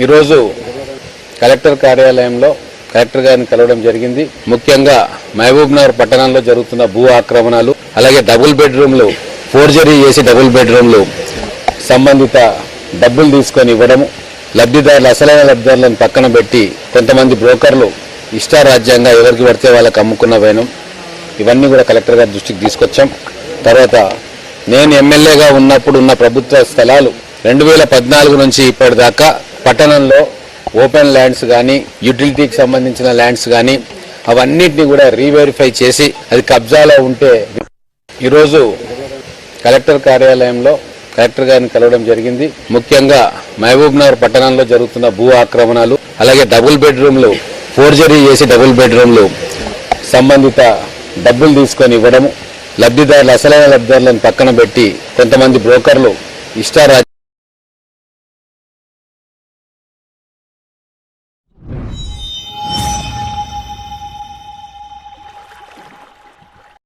ఈరోజు కలెక్టర్ కార్యాలయంలో కలెక్టర్ గారిని కలవడం జరిగింది. ముఖ్యంగా మహబూబ్ నగర్ పట్టణంలో జరుగుతున్న భూ ఆక్రమణలు అలాగే డబుల్ బెడ్రూమ్లు ఫోర్జరీ చేసి డబుల్ బెడ్రూమ్లు సంబంధిత డబ్బులు తీసుకొని ఇవ్వడము లబ్ధిదారులు అసలైన లబ్ధిదారులను పక్కన పెట్టి కొంతమంది బ్రోకర్లు ఇష్టారాజ్యంగా ఎవరికి పడితే వాళ్ళకి అమ్ముకున్న వేణం. ఇవన్నీ కూడా కలెక్టర్ గారి దృష్టికి తీసుకొచ్చాం. తర్వాత నేను ఎమ్మెల్యేగా ఉన్నప్పుడు ఉన్న ప్రభుత్వ స్థలాలు రెండు వేల పద్నాలుగు నుంచి ఇప్పటిదాకా పట్టణంలో ఓపెన్ ల్యాండ్స్ కానీ యూటిలిటీకి సంబంధించిన ల్యాండ్స్ కానీ అవన్నిటిని కూడా రీవెరిఫై చేసి అది కబ్జాలో ఉంటే ఈరోజు కలెక్టర్ కార్యాలయంలో కలెక్టర్ గారిని కలవడం జరిగింది. ముఖ్యంగా మహబూబ్ నగర్ పట్టణంలో జరుగుతున్న భూ ఆక్రమణలు అలాగే డబుల్ బెడ్రూమ్లు ఫోర్జరీ చేసి డబుల్ బెడ్రూమ్లు సంబంధిత డబ్బులు తీసుకొని ఇవ్వడము లబ్ధిదారులు అసలైన లబ్ధిదారులను పక్కన పెట్టి కొంతమంది బ్రోకర్లు ఇష్టారాజ్యం